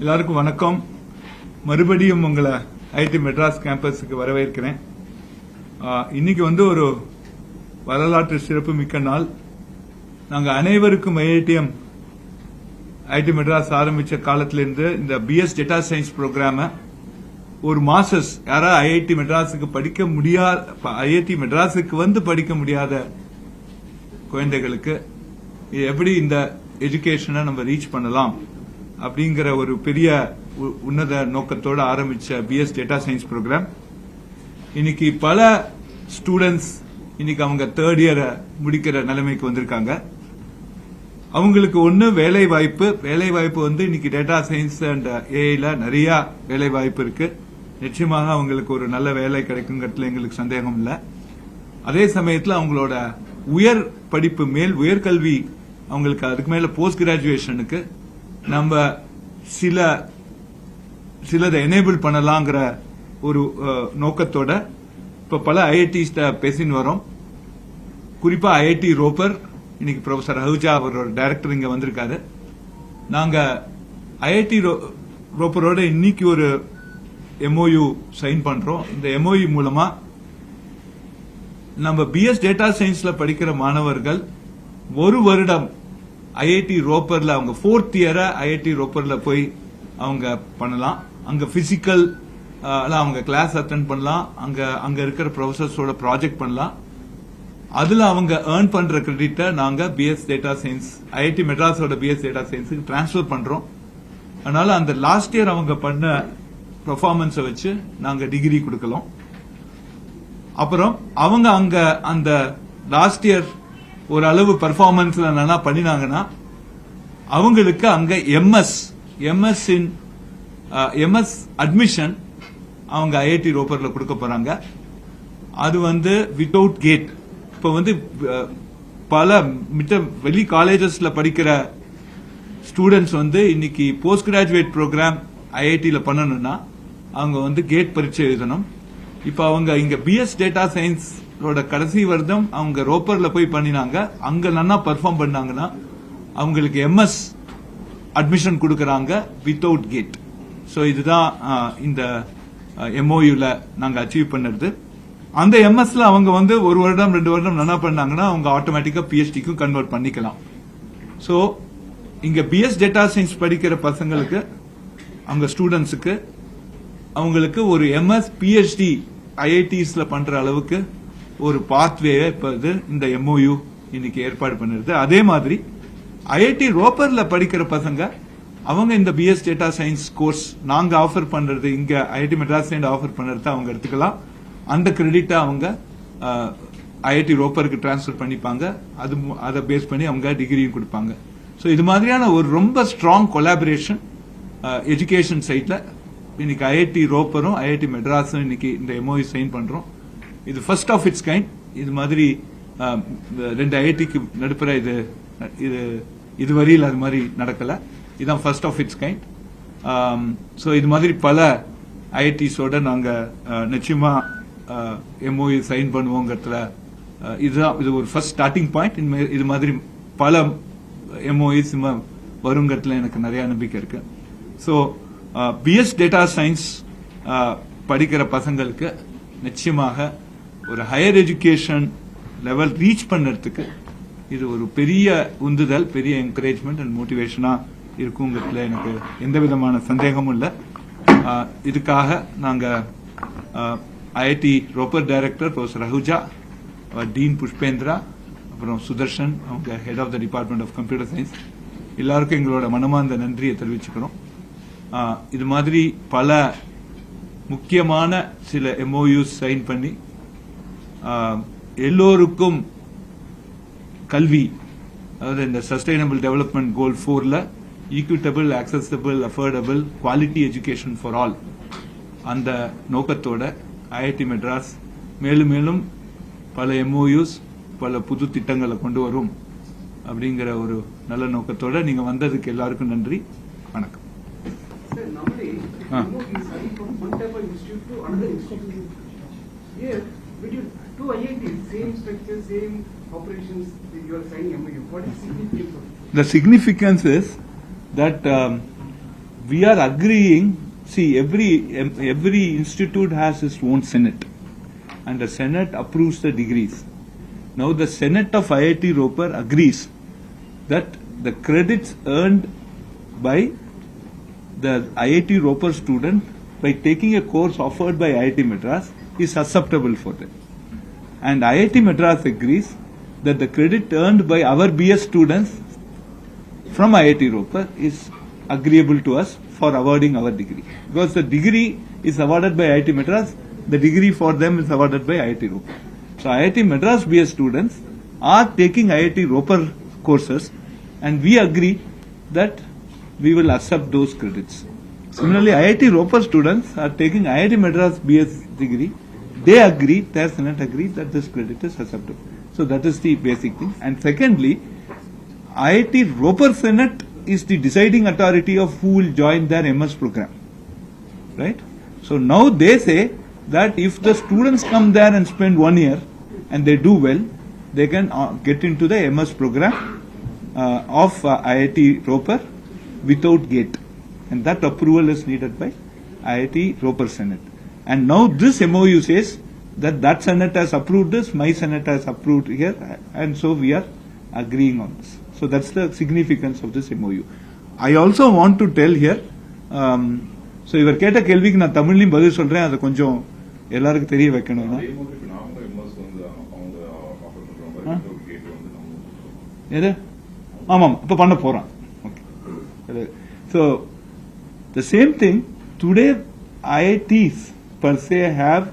எல்லாருக்கும் வணக்கம். மறுபடியும் உங்களை ஐடி மெட்ராஸ் கேம்பஸுக்கு வரவேற்கிறேன். இன்னைக்கு வந்து ஒரு வரலாற்று சிறப்பு மிக்க நாள். நாங்கள் அனைவருக்கும் ஐஐடிஎம் ஐடி மெட்ராஸ் ஆரம்பித்த காலத்திலிருந்து இந்த பிஎஸ் டேட்டா சயின்ஸ் ப்ரோக்ராம ஒரு மாசஸ் யாரா ஐஐடி மெட்ராஸுக்கு படிக்க முடியாத ஐஐடி மெட்ராஸுக்கு வந்து படிக்க முடியாத குழந்தைகளுக்கு இது எப்படி இந்த எஜுகேஷனை நம்ம ரீச் பண்ணலாம்? அப்படிங்கிற ஒரு பெரிய உ- உன்னத நோக்கத்தோடு ஆரம்பிச்ச பிஎஸ் டேட்டா சயின்ஸ் ப்ரோக்ராம் இன்னைக்கு பல ஸ்டூடெண்ட்ஸ் இன்னைக்கு அவங்க தேர்ட் இயரை முடிக்கிற நிலைமைக்கு வந்திருக்காங்க. அவங்களுக்கு ஒன்று வேலை வாய்ப்பு வேலை வாய்ப்பு வந்து இன்னைக்கு டேட்டா சயின்ஸ் அண்ட் ஏஐல நிறைய வேலை வாய்ப்பு இருக்கு. நிச்சயமாக அவங்களுக்கு ஒரு நல்ல வேலை கிடைக்குங்கிறதுல எங்களுக்கு சந்தேகம் இல்லை. அதே சமயத்தில் அவங்களோட உயர் படிப்பு மேல் உயர்கல்வி அவங்களுக்கு அதுக்கு மேல போஸ்ட் கிராஜுவேஷனுக்கு நம்ம சில சிலதை எனேபிள் பண்ணலாங்கிற ஒரு நோக்கத்தோட இப்ப பல ஐஐடிஸ்ட பேசின்னு வரோம். குறிப்பா ஐஐடி ரோப்பர் இன்னைக்கு ப்ரொஃபசர் அஹுஜா அவரோட டைரக்டர் இங்க வந்திருக்காரு. நாங்க ஐஐடி ரோப்பரோட இன்னைக்கு ஒரு எம்ஓயு சைன் பண்றோம். இந்த எம்ஓயு மூலமா நம்ம பிஎஸ் டேட்டா சயின்ஸ்ல படிக்கிற மாணவர்கள் ஒரு வருடம் ஐஐடி ரோப்பர்ல அவங்க ஃபோர்த் இயரை ஐஐடி ரோப்பர்ல போய் அவங்க பண்ணலாம். அங்க பிசிக்கல் அவங்க கிளாஸ் அட்டென்ட் பண்ணலாம். அங்க அங்க இருக்கிற ப்ரொஃபசர்ஸோட ப்ராஜெக்ட் பண்ணலாம். அதுல அவங்க ஏர்ன் பண்ற கிரெடிட்டை நாங்க பிஎஸ் டேட்டா சயின்ஸ் ஐஐடி மெட்ராஸோட பிஎஸ் டேட்டா சயின்ஸுக்கு டிரான்ஸ்ஃபர் பண்றோம். அதனால அந்த லாஸ்ட் இயர் அவங்க பண்ண பெர்ஃபார்மன்ஸை வச்சு நாங்க டிகிரி கொடுக்கலாம். அப்புறம் அவங்க அங்க அந்த லாஸ்ட் இயர் ஓரளவு அளவு நல்லா பண்ணினாங்கன்னா அவங்களுக்கு அங்க MS MS in MS admission அவங்க ஐஐடி ரோப்பர்ல கொடுக்க போறாங்க. அது வந்து வித்தவுட் கேட் இப்ப வந்து பல மிட்ட வெளி காலேஜஸ்ல படிக்கிற ஸ்டூடெண்ட்ஸ் வந்து இன்னைக்கு போஸ்ட் கிராஜுவேட் ப்ரோக்ராம் ஐஐடியில் பண்ணணும்னா அவங்க வந்து கேட் பரீட்சை எழுதணும். இப்போ அவங்க இங்க பிஎஸ் டேட்டா சயின்ஸ் கடைசி வருடம் அவங்க ரோப்பர்ல போய் பண்ணினாங்க. அங்க நல்லா பெர்ஃபார்ம் பண்ணாங்கன்னா அவங்களுக்கு எம்எஸ் அட்மிஷன் கொடுக்கறாங்க வித்தவுட் கேட் ஸோ இதுதான் இந்த எம்ஓயூல நாங்க அச்சீவ் பண்ணது. அந்த எம்எஸ்ல அவங்க வந்து ஒரு வருடம் ரெண்டு வருடம் நல்லா பண்ணாங்கன்னா அவங்க ஆட்டோமேட்டிக்கா பிஹெச்டிக்கும் கன்வெர்ட் பண்ணிக்கலாம். ஸோ இங்க பிஎஸ் டேட்டா சயின்ஸ் படிக்கிற பசங்களுக்கு அவங்க ஸ்டூடெண்ட்ஸுக்கு அவங்களுக்கு ஒரு எம்எஸ் பிஹெச்டி ஐஐடிஸ்ல பண்ற அளவுக்கு ஒரு பாத்வே இப்போ இது இந்த எம்ஓயு இன்னைக்கு ஏற்பாடு பண்ணிருது அதே மாதிரி ஐஐடி ரோப்பர்ல படிக்கிற பசங்க அவங்க இந்த பிஎஸ் டேட்டா சயின்ஸ் கோர்ஸ் நாங்க ஆஃபர் பண்றது இங்க ஐஐடி மெட்ராஸ் ஆஃபர் பண்றது அவங்க எடுத்துக்கலாம். அந்த கிரெடிட்டை அவங்க ஐஐடி ரோப்பருக்கு டிரான்ஸ்ஃபர் பண்ணிப்பாங்க. அது மு- அதை பேஸ் பண்ணி அவங்க டிகிரியும் கொடுப்பாங்க. ஸோ இது மாதிரியான ஒரு ரொம்ப ஸ்ட்ராங் கொலாபரேஷன் எஜுகேஷன் சைட்ல இன்னைக்கு ஐஐடி ரோப்பரும் ஐஐடி மெட்ராஸும் இன்னைக்கு இந்த எம்ஓஇ சைன் பண்றோம். இது ஃபர்ஸ்ட் ஆஃப் இட்ஸ் கைண்ட் இது மாதிரி ரெண்டு ஐஐடிக்கு நடுப்புற இது இது இது வரையில் அது மாதிரி நடக்கலை. இதுதான் first of its kind so இது மாதிரி பல ஐஐடிஸோட நாங்கள் நிச்சயமாக எம்ஓயு எம்ஓஇ சைன் பண்ணுவோங்கிறதுல இதுதான் இது ஒரு ஃபர்ஸ்ட் ஸ்டார்டிங் பாயிண்ட் இது மாதிரி பல எம்ஓஇஸ் வருங்கிறதுல எனக்கு நிறைய நம்பிக்கை இருக்கு. ஸோ பிஎஸ் டேட்டா சயின்ஸ் படிக்கிற பசங்களுக்கு நிச்சயமாக ஒரு ஹையர் எஜுகேஷன் லெவல் ரீச் பண்ணுறதுக்கு இது ஒரு பெரிய உந்துதல் பெரிய என்கரேஜ்மெண்ட் அண்ட் மோட்டிவேஷனா இருக்குங்கிறதுல எனக்கு எந்த விதமான சந்தேகமும் இல்லை. இதுக்காக நாங்கள் IIT Ropar director professor Raghuja dean Pushpendra அப்புறம் சுதர்ஷன் அவங்க head of the department of computer science எல்லாருக்கும் எங்களோட மனமார்ந்த நன்றியை தெரிவிச்சுக்கிறோம். இது மாதிரி பல முக்கியமான சில எம்ஓயூஸ் சைன் பண்ணி எல்லோருக்கும் கல்வி அதாவது இந்த சஸ்டைனபிள் டெவலப்மெண்ட் கோல் ஃபோர்ல equitable accessible affordable quality education for all அந்த நோக்கத்தோட ஐஐடி மெட்ராஸ் மேலும் மேலும் பல எம்ஓயூஸ் பல புது திட்டங்களை கொண்டு வரும் அப்படிங்கிற ஒரு நல்ல நோக்கத்தோட நீங்க வந்ததுக்கு எல்லாருக்கும் நன்றி. வணக்கம். Sir, Here, between two IITs, same structure, same operations, you are signing MOU. What is significance? The significance is that um, we are agreeing. See, every every institute has its own senate, and the senate approves the degrees. Now, the senate of IIT Roper agrees that the credits earned by the IIT Roper student by taking a course offered by IIT Madras is acceptable for them. And IIT Madras agrees that the credit earned by our BS students from IIT Roper is agreeable to us for awarding our degree. Because the degree is awarded by IIT Madras, the degree for them is awarded by IIT Roper. So IIT Madras BS students are taking IIT Roper courses and we agree that we will accept those credits. Similarly, IIT Roper students are taking IIT Madras BS degree. They agree, their senate agree that this credit is acceptable. So that is the basic thing. And secondly, IIT Roper Senate is the deciding authority of who will join their MS program. Right? So now they say that if the students come there and spend one year and they do well, they can uh, get into the MS program uh, of uh, IIT Roper without gate. And that approval is needed by IIT Roper Senate. And now this MOU says that that Senate has approved this, my Senate has approved here, and so we are agreeing on this. So that's the significance of this MOU. I also want to tell here, um, so இவர் கேட்ட கேள்விக்கு நான் தமிழ்லையும் பதில் சொல்றேன் அதை கொஞ்சம் எல்லாருக்கும் தெரிய வைக்கணும்னா எது ஆமாம் இப்போ பண்ண போறோம் okay so the same thing today IITs per se have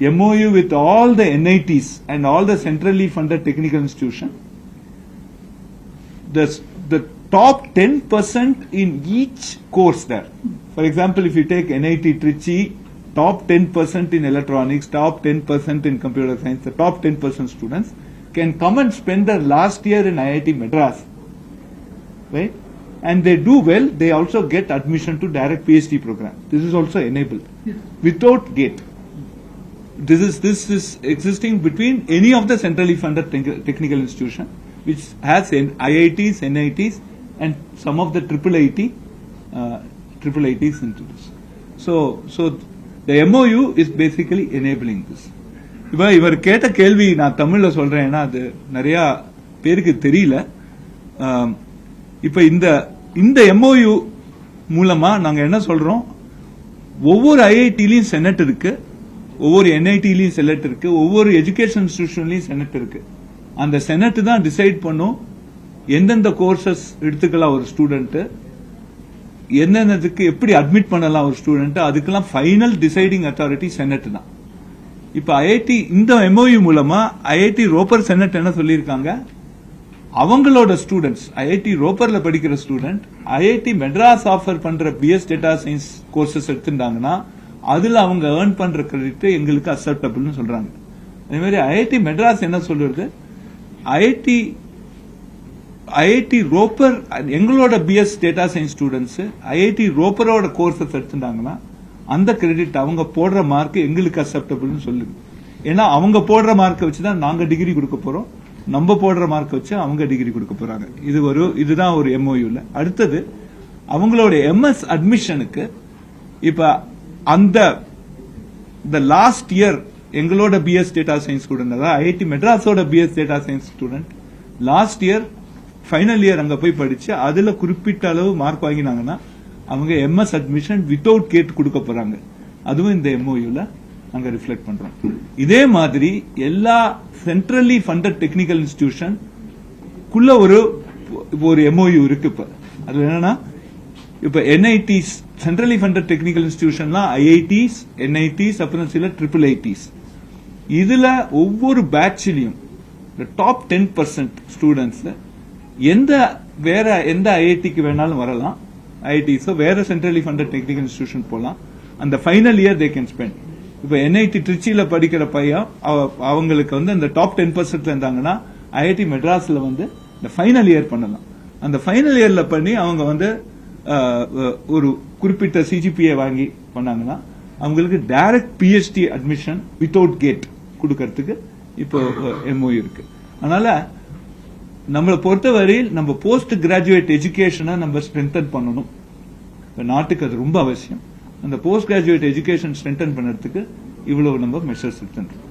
MOU with all the NITs and all the centrally funded technical institution. The, the top 10% in each course there. For example, if you take NIT Trichy, top 10% in electronics, top 10% in computer science, the top 10% students can come and spend their last year in IIT Madras. Right? And they do well, they also get admission to direct PhD program. This is also enabled without gate. This is this is existing between any of the centrally funded tec- technical institution, which has N- IITs, NITs, and some of the triple IT, uh, triple ITs into this. So so the MOU is basically enabling this. இப்ப இவர் கேட்ட கேள்வி நான் தமிழ்ல சொல்றேன் ஏன்னா அது நிறைய பேருக்கு தெரியல ஆம், இப்ப இந்த இந்த எம்ஓயு மூலமா நாங்க என்ன சொல்றோம்? ஒவ்வொரு ஐஐடிலையும் செனட் இருக்கு ஒவ்வொரு என்ஐடிலையும் செனட் இருக்கு ஒவ்வொரு எஜுகேஷன் இன்ஸ்டிடியூஷன்லயும் செனட் இருக்கு. அந்த செனட் தான் டிசைட் பண்ணும் எந்தெந்த கோர்சஸ் எடுத்துக்கலாம் ஒரு ஸ்டூடெண்ட் என்னென்னதுக்கு எப்படி அட்மிட் பண்ணலாம் ஒரு ஸ்டூடெண்ட் அதுக்கெல்லாம் ஃபைனல் டிசைடிங் அத்தாரிட்டி செனட் தான். இப்ப ஐஐடி இந்த எம்ஓயு மூலமா ஐஐடி ரோப்பர் செனட் என்ன சொல்லியிருக்காங்க? அவங்களோட ஸ்டூடெண்ட்ஸ் ஐஐடி ரோப்பர்ல படிக்கிற ஸ்டூடெண்ட் ஐஐடி மெட்ராஸ் ஆஃபர் பண்ற பிஎஸ் டேட்டா சயின்ஸ் கோர்சஸ் எடுத்திருந்தாங்கன்னா அதுல அவங்க ஏர்ன் பண்ற கிரெடிட் எங்களுக்கு அக்செப்டபிள்னு சொல்றாங்க. அதே மாதிரி ஐஐடி மெட்ராஸ் என்ன சொல்றது? ஐஐடி ஐஐடி ரோப்பர் எங்களோட BS data science students IIT ரோப்பரோட courses எடுத்துட்டாங்கன்னா அந்த கிரெடிட் அவங்க போடுற மார்க் எங்களுக்கு அக்செப்டபிள்னு சொல்லுது. ஏன்னா அவங்க போடுற மார்க்கை வச்சு தான் நாங்க டிகிரி கொடுக்க போறோம். நம்ம போடுற மார்க் வச்சு அவங்க டிகிரி கொடுக்க போறாங்க. இது ஒரு இதுதான் ஒரு எம்ஓயூல அடுத்தது அவங்களோட எம்எஸ் அட்மிஷனுக்கு இப்ப அந்த இந்த லாஸ்ட் இயர் எங்களோட பிஎஸ் டேட்டா சயின்ஸ் ஸ்டூடெண்ட் அதாவது IIT மெட்ராஸோட BS data science student last year final year அங்க போய் படிச்சு அதுல குறிப்பிட்ட அளவு மார்க் வாங்கினாங்கன்னா அவங்க எம்எஸ் அட்மிஷன் வித்தவுட் கேட் கொடுக்க போறாங்க. அதுவும் இந்த எம்ஓயூல நாங்க ரிஃப்ளெக்ட் பண்றோம். இதே மாதிரி எல்லா சென்ட்ரலி ஃபண்டட் டெக்னிக்கல் இன்ஸ்டிடியூஷன் குள்ள ஒரு ஒரு எம்ஓயு இருக்கு இப்ப. அது என்னன்னா இப்ப என்ஐடிஸ் சென்ட்ரலி ஃபண்டட் டெக்னிக்கல் இன்ஸ்டிடியூஷன்லாம் ஐஐடிஸ் என்ஐடிஸ் அப்புறம் சில ட்ரிபிள் ஐடிஸ் இதுல ஒவ்வொரு பேட்ச்லயும் டாப் டென் பர்சன்ட் ஸ்டூடெண்ட்ஸ் எந்த வேற எந்த ஐஐடிக்கு வேணாலும் வரலாம். ஐஐடிஸோ வேற சென்ட்ரலி ஃபண்டட் டெக்னிக்கல் இன்ஸ்டிடியூஷன் போகலாம் அந்த final year they can spend இப்ப என்ஐடி திருச்சியில படிக்கிற பையன் அவ- அவங்களுக்கு வந்து அந்த டாப் டென் பர்சன்ட்ல இருந்தாங்கன்னா ஐஐடி மெட்ராஸ்ல வந்து இந்த ஃபைனல் இயர் பண்ணலாம். அந்த ஃபைனல் இயர்ல பண்ணி அவங்க வந்து ஒரு குறிப்பிட்ட சிஜிபிஏ வாங்கி பண்ணாங்கன்னா அவங்களுக்கு direct PhD admission without GATE கொடுக்கறதுக்கு இப்போ எம்ஓ இருக்கு. அதனால நம்மளை பொறுத்தவரையில் நம்ம போஸ்ட் கிராஜுவேட் எஜுகேஷனை நம்ம ஸ்ட்ரென்தன் பண்ணணும். நாட்டுக்கு அது ரொம்ப அவசியம். அந்த போஸ்ட் கிராஜுவேட் எஜுகேஷன் ஸ்ட்ரென்தன் பண்ணுறதுக்கு இவ்வளவு நம்ம மெஷர்ஸ் எடுத்துருக்கோம்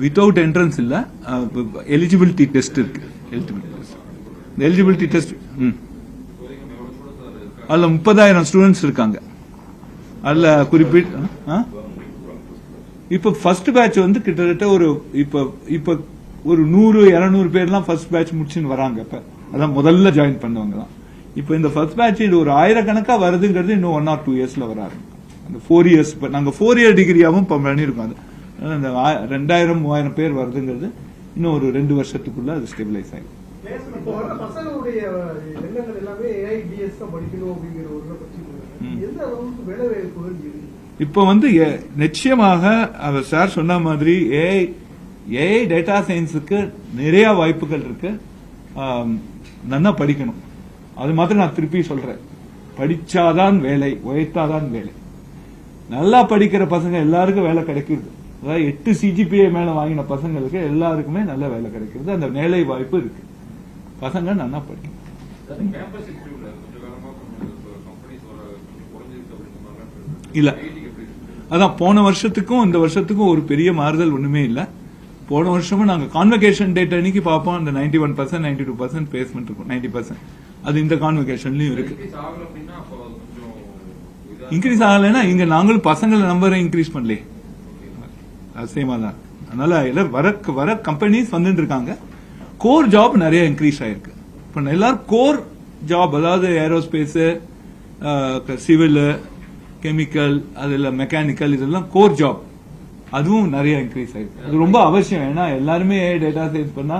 வித்தவுட் என்ட்ரன்ஸ் இல்ல எலிஜிபிலிட்டி டெஸ்ட் இருக்கு. எலிஜிபிலிட்டி டெஸ்ட் எலிஜிபிலிட்டி டெஸ்ட் ம். அதில் முப்பதாயிரம் ஸ்டூடெண்ட்ஸ் இருக்காங்க. அதுல குறிப்பிட்ட? இப்ப ஃபர்ஸ்ட் பேட்ச் வந்து கிட்டத்தட்ட ஒரு இப்ப இப்ப ஒரு நூறு இருநூறு பேர்லாம் ஃபர்ஸ்ட் பேட்ச் முடிச்சுன்னு வராங்க இப்ப. அதான் முதல்ல ஜாயின் பண்ணவங்க தான் இப்ப இந்த ஃபர்ஸ்ட் பேட்ச் இது ஒரு ஆயிரக்கணக்கா வருதுங்கிறது இன்னும் ஒன் ஆர் டூ இயர்ஸ்ல வர ஆரம்பிக்கும் அந்த ஃபோர் இயர்ஸ் இப்ப நாங்க ஃபோர் இயர் டிகிரியாவும் இப்ப பண்ணியிருக்கோம் அது. அந்த ரெண்டாயிரம் மூவாயிரம் பேர் வருதுங்கிறது இன்னும் ஒரு ரெண்டு வருஷத்துக்குள்ள அது ஸ்டெபிலைஸ் ஆகும் இப்போ வந்து நிச்சயமாக அவர் சார் சொன்ன மாதிரி ஏஐ ஏஐ டேட்டா சயின்ஸுக்கு நிறைய வாய்ப்புகள் இருக்கு. நல்லா படிக்கணும். அது மாத்திரம் நான் திருப்பி சொல்றேன். படிச்சாதான் வேலை உழைத்தாதான் வேலை. நல்லா படிக்கிற பசங்க எல்லாருக்கும் வேலை கிடைக்கிறது. அதாவது எட்டு சிஜிபிஏ மேல வாங்கின பசங்களுக்கு எல்லாருக்குமே நல்ல வேலை கிடைக்கிறது. அந்த வேலை வாய்ப்பு இருக்கு. பசங்க நல்லா படிக்கணும். இல்ல. அதான் போன வருஷத்துக்கும் இந்த வருஷத்துக்கும் ஒரு பெரிய மாறுதல் ஒண்ணுமே இல்ல. போன வருஷமும் நாங்க கான்வெகேஷன் டேட் அன்னைக்கு பார்ப்போம். அந்த ninety one percent ninety two percent placement இருக்கும். நைன்டி பர்சன்ட் அது இந்த கான்வெகேஷன்லயும் இருக்கு. இன்க்ரீஸ் ஆகலைன்னா இங்க நாங்களும் பசங்கள நம்பரை இன்க்ரீஸ் பண்ணலையே சேமா தான். அதனால எல்லாம் வர வர கம்பெனிஸ் வந்துட்டு இருக்காங்க. கோர் ஜாப் நிறைய இன்க்ரீஸ் ஆயிருக்கு. இப்போ எல்லாரும் கோர் ஜாப் அதாவது ஏரோஸ்பேஸ் சிவில் கெமிக்கல் அதுல மெக்கானிக்கல் இதெல்லாம் கோர் ஜாப் அதுவும் நிறைய இன்க்ரீஸ் ஆயிருக்கு. அது ரொம்ப அவசியம். ஏன்னா எல்லாருமே டேட்டா சயின்ஸ் பண்ணா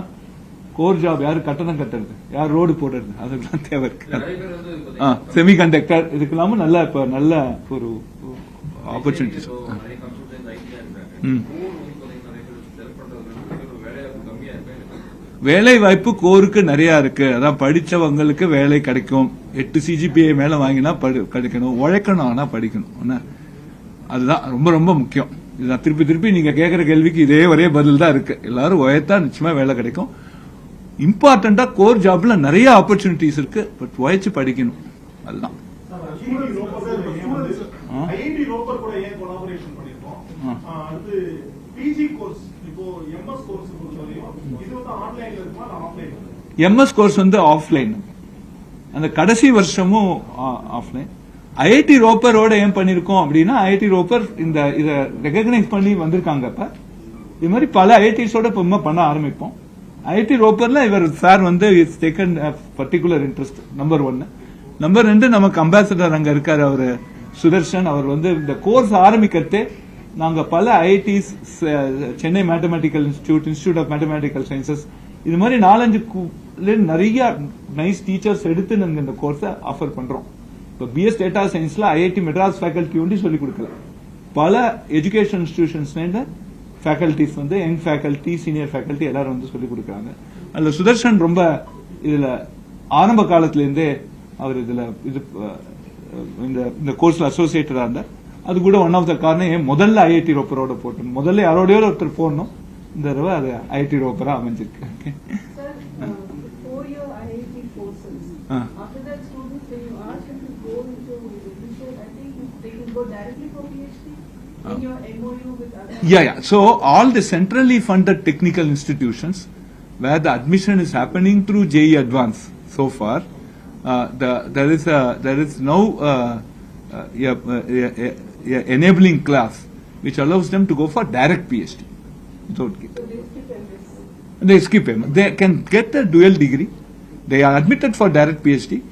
கோர் ஜாப் யாரு கட்டணம் கட்டுறது? யார் ரோடு போடுறது? அதுக்கெல்லாம் தேவை இருக்கு. நிறைய பேர் வந்து இப்போதைக்கு செமி கண்டக்டர் இதுக்கெல்லாமும் நல்ல இப்ப நல்ல ஒரு ஆப்பர்ச்சுனிட்டிஸ் வேலை வாய்ப்பு கோருக்கு நிறைய இருக்கு. அதான் படிச்சவங்களுக்கு வேலை கிடைக்கும். எட்டு சிஜிபிஐ மேல வாங்கினா கிடைக்கணும். உழைக்கணும் ஆனா படிக்கணும்? அதுதான் ரொம்ப ரொம்ப முக்கியம். இதுதான் திருப்பி திருப்பி நீங்க கேக்குற கேள்விக்கு இதே ஒரே பதில் தான் இருக்கு. எல்லாரும் உழைத்தா நிச்சயமா வேலை கிடைக்கும். இம்பார்ட்டண்டா கோர் ஜாப்ல நிறைய ஆப்பர்ச்சுனிட்டிஸ் இருக்கு. பட் உழைச்சு படிக்கணும். அதுதான். எம்எஸ் கோர்ஸ் வந்து ஆஃப்லைன் அந்த கடைசி வருஷமும் ஆஃப்லைன் ஐஐடி ரோப்பரோட ஏன் பண்ணிருக்கோம் அப்படின்னா ஐஐடி ரோப்பர் இந்த இத ரெகக்னைஸ் பண்ணி வந்திருக்காங்க இப்ப இது மாதிரி பல ஐஐடிஸோட இப்ப பண்ண ஆரம்பிப்போம். ஐஐடி ரோப்பர்ல இவர் சார் வந்து it's taken particular interest number ஒன்னு நம்பர் ரெண்டு நமக்கு அம்பாசடர் அங்க இருக்காரு அவர் சுதர்ஷன். அவர் வந்து இந்த கோர்ஸ் ஆரம்பிக்கிறதே நாங்க பல IITs Chennai mathematical institute institute of mathematical sciences இது மாதிரி நாலஞ்சு நிறைய நைஸ் டீச்சர்ஸ் எடுத்து நாங்கள் இந்த கோர்ஸை ஆஃபர் பண்றோம். இப்போ பிஎஸ் டேட்டா சயின்ஸ்ல ஐஐடி மெட்ராஸ் ஃபேக்கல்ட்டி ஒன்றி சொல்லி கொடுக்கல. பல எஜுகேஷன் இன்ஸ்டிடியூஷன்ஸ்லேருந்து ஃபேக்கல்டிஸ் வந்து யங் ஃபேக்கல்டி சீனியர் ஃபேக்கல்டி எல்லாரும் வந்து சொல்லி கொடுக்குறாங்க. அதுல சுதர்ஷன் ரொம்ப இதுல ஆரம்ப காலத்துல இருந்தே அவர் இதுல இது இந்த இந்த கோர்ஸ்ல அசோசியேட்டடா இருந்தார். அது கூட ஒன் ஆஃப் த காரணம் ஏன் முதல்ல ஐஐடி ரோப்பரோட போட்டோம். முதல்ல யாரோடய ஒருத்தர் போடணும். இந்த தடவை அது ஐஐடி ரோப்பரா அமைஞ்சிருக்கு. Okay. Sir, four-year IIT courses. After that, students, when you ask them to go into research, I think they can go directly for PhD in your MOU with other. Yeah, yeah. So all the centrally funded technical institutions where the admission is happening through JE Advance so far, uh, the, there is a, there is now uh, uh, a, a, a, enabling class which allows them to go for direct PhD. So they skip MS. They skip him. They can get a dual degree. They are admitted for direct PhD,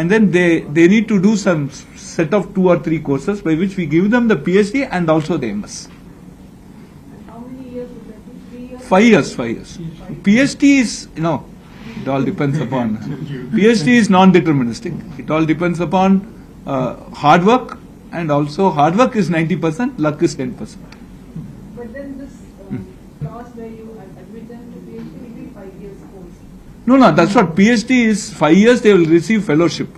and then they they need to do some set of two or three courses by which we give them the PhD and also the MS. How many years would that be? Three years? Five years, five years. PhD is, you know, it all depends upon. PhD is non-deterministic. It all depends upon uh, hard work, and also hard work is 90%, luck is 10%. But then this Hmm. um, class where you ad- admit them to PhD will be five years course. No, no, that's what PhD is. Five years they will receive fellowship.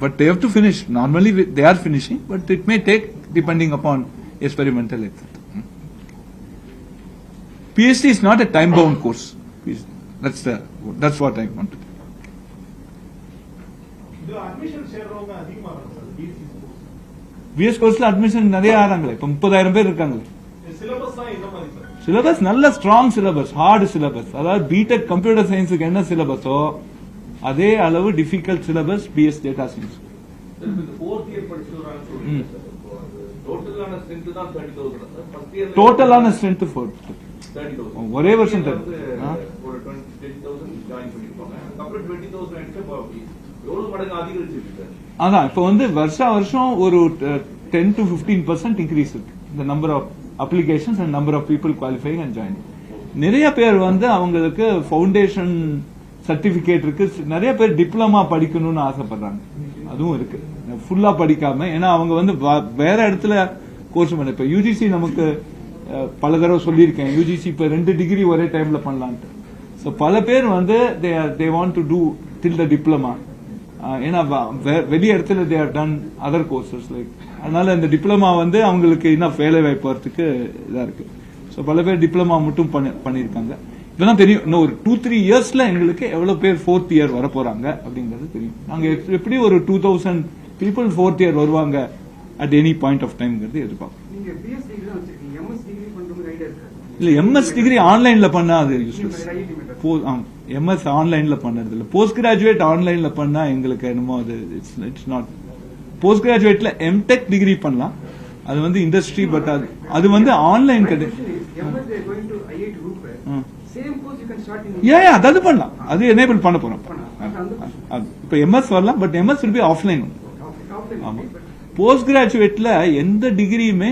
But they have to finish. Normally we- they are finishing, but it may take depending upon experimental, etc. PhD is not a time-bound course. That's the that's what I wanted. இதுல admission சேர்றவங்க அதிகமா இருக்கு sir BSc PS கோர்ஸ்ல admission நிறைய ஆறாங்களே இப்ப முப்பதாயிரம் பேர் இருக்காங்களே syllabus நல்ல ஸ்ட்ராங் சிலபஸ் ஹார்டு சிலபஸ் அதாவது பிடெக் கம்ப்யூட்டர் சயின்ஸுக்கு என்ன சிலபஸோ அதே அளவு difficult syllabus BS data science டோட்டலான strength தான் 30,000 சார். First year ல டோட்டலான ஸ்ட்ரென்த் ஃபோர் 30,000. ஒரே வருஷம் First year தரு. வந்து ஆ. ஒரு 20 20,000 join பண்ணிருப்பாங்க. அதுக்கப்புறம் 20,000 ஆயிடுச்சு. அப்ப எவ்வளவு மடங்கு அதிகரிச்சிருக்கு சார்? அதான் இப்போ வந்து வருஷா வருஷம் ஒரு ten to fifteen percent increase இருக்கு இந்த number of applications and number of people qualifying and join நிறைய பேர் வந்து அவங்களுக்கு ஃபவுண்டேஷன் சர்டிபிகேட் இருக்கு. நிறைய பேர் டிப்ளமா படிக்கணும்னு ஆசைப்படுறாங்க. அதுவும் இருக்கு. ஃபுல்லா படிக்காம ஏன்னா அவங்க வந்து வ- வேற இடத்துல கோர்ஸ் பண்ண இப்ப யூஜிசி நமக்கு பல தடவை சொல்லியிருக்கேன். யூஜிசி இப்ப ரெண்டு டிகிரி ஒரே டைம்ல பண்ணலான்ட்டு. ஸோ பல பேர் வந்து they they want to do till the diploma ஏன்னா வ- வெ- வெளி இடத்துல they are done other courses like அதனால இந்த டிப்ளமா வந்து அவங்களுக்கு இன்னும் வேலை வாய்ப்பு வரத்துக்கு இதா இருக்கு. ஸோ பல பேர் டிப்ளமா மட்டும் பண்ணி- பண்ணியிருக்காங்க. இதெல்லாம் தெரியும். இன்னும் ஒரு டூ த்ரீ இயர்ஸ்ல எங்களுக்கு எவ்வளவு பேர் ஃபோர்த் இயர் வர போறாங்க அப்படிங்கிறது தெரியும். நாங்க எப்- எப்படி ஒரு two thousand people fourth year வருவாங்க அட் எனி பாயிண்ட் ஆஃப் டைம்ங்கிறது எதிர்பார்க்கும் இல்ல எம்எஸ் டிகிரி ஆன்லைன்ல பண்ணா அது யூஸ்லெஸ் எம்எஸ் ஆன்லைன்ல பண்ணது இல்ல போஸ்ட் கிராஜுவேட் ஆன்லைன்ல பண்ணா எங்களுக்கு என்னமோ அது இட்ஸ் இட்ஸ் நாட் போஸ்ட் கிராஜுவேட்ல எம்டெக் டிகிரி பண்ணலாம். அது வந்து இண்டஸ்ட்ரி பட் அது அது வந்து ஆன்லைன் கிடையாது MS they going to IIT Ropar ம். Same course you can start in ஏன் ஏன், அது பண்ணலாம். அது எனேபிள் பண்ண போறோம். இப்ப எம்எஸ் வரலாம் but MS will be offline offline ஆமா. போஸ்ட் கிராஜுவேட்ல எந்த டிகிரியுமே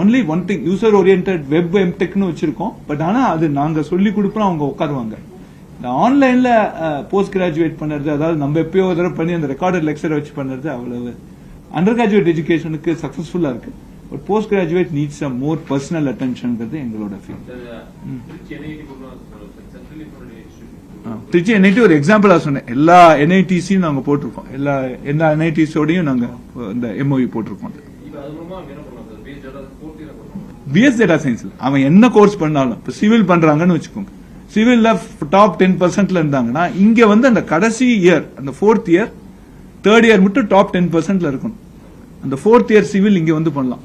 only one thing user orient web எம்டெக்னு வச்சிருக்கோம். பட் ஆனா அது நாங்க சொல்லி கொடுப்போம் அவங்க உட்காருவாங்க இந்த ஆன்லைன்ல போஸ்ட் கிராஜுவேட் பண்ணுறது அதாவது நம்ம எப்பயோ ஒரு தடவை பண்ணி அந்த ரெக்கார்டட் லெக்சரை வச்சு பண்ணுறது அவ்வளவு. அண்டர் கிராஜுவேட் எஜுகேஷனுக்கு சக்சஸ்ஃபுல்லா இருக்கு but post graduate needs a more personal அட்டென்ஷன்ங்கிறது எங்களோட ஃபீல் திருச்சி என்ஐடி ஒரு எக்ஸாம்பிளா சொன்னேன். எல்லா என்ஐடிஸையும் நாங்க போட்டிருக்கோம். எல்லா எல்லா என்ஐடிஸோடையும் நாங்க இந்த எம்ஓவி போட்டிருக்கோம். இயர் பண்ணுவாங்க பிஎஸ் டேட்டா சயின்ஸ்ல அவன் என்ன கோர்ஸ் பண்ணாலும் இப்ப சிவில் பண்றாங்கன்னு வச்சுக்கோங்க. சிவில்ல டாப் டென் பர்சன்ட்ல இருந்தாங்கன்னா இங்க வந்து அந்த கடைசி இயர் அந்த ஃபோர்த் இயர் தேர்ட் இயர் மட்டும் டாப் டென் பர்சன்ட்ல இருக்கணும். அந்த ஃபோர்த் இயர் சிவில் இங்க வந்து பண்ணலாம்.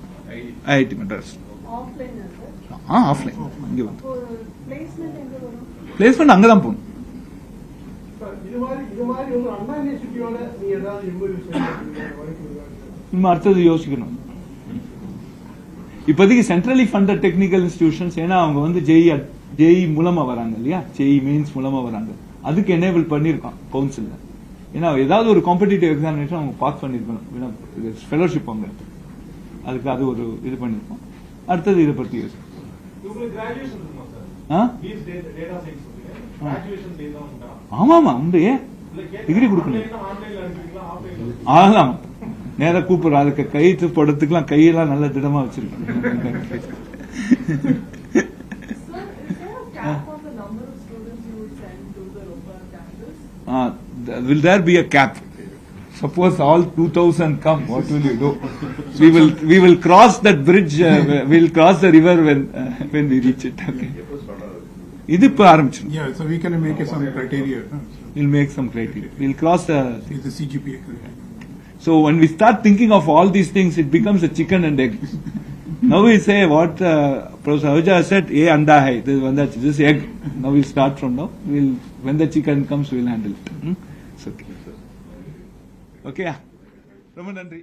ஐஐடி மெட்ராஸ் ஆ ஆஃப்லைன் இங்க வந்து. பிளேஸ்மெண்ட் பிளேஸ்மெண்ட் அங்கதான் போகணும். அடுத்தது யோசிக்கணும். இப்போதைக்கு சென்ட்ரலி ஃபண்டட் டெக்னிக்கல் இன்ஸ்டிடியூஷன்ஸ் ஏன்னா அவங்க வந்து ஜெய் ஜெய் மூலமா வராங்க இல்லையா? ஜெய் மெயின்ஸ் மூலமா வராங்க. அதுக்கு எனேபிள் பண்ணிருக்கான் கவுன்சில்ல ஏன்னா ஏதாவது ஒரு காம்படிட்டிவ் எக்ஸாமினேஷன் அவங்க பாஸ் பண்ணிருக்கணும் ஃபெலோஷிப் அவங்க அதுக்கு அது ஒரு இது பண்ணிருக்கோம் அடுத்தது இதை ஆ? உண்டா? ஆமாமா உண்டு. டிகிரி கொடுக்கணும். ஆன்லைன்ல ஆன்லைன்ல அனுப்புவீங்களா ஆஃப்லைன்ல அதெல்லாம் நேரா கூப்பிடுற அதுக்கு கைத்து படத்துக்குலாம் கையெல்லாம் நல்ல திடமா வச்சிருக்கேன். Sir, is there a cap of the number of students you would send to the Roper campus? Uh, th- will there be a cap? Suppose all 2000 come, what will you do? We will, we will cross that bridge, uh, we'll cross the river when, uh, when we reach it, okay? எப்போ start ஆகுது இது இப்ப ஆரம்பிச்சிடும் Yeah, so we can make some criteria, no? We'll make some criteria. We'll cross the, It's the CGPA criteria. so when we start thinking of all these things, it becomes a chicken and egg. Now we say what uh, Professor Ahuja said, A anda hai, this, one that's- this egg. Now we'll start from now. We'll, when the chicken comes, we'll handle it. Hmm? ஓகேயா ரொம்ப நன்றி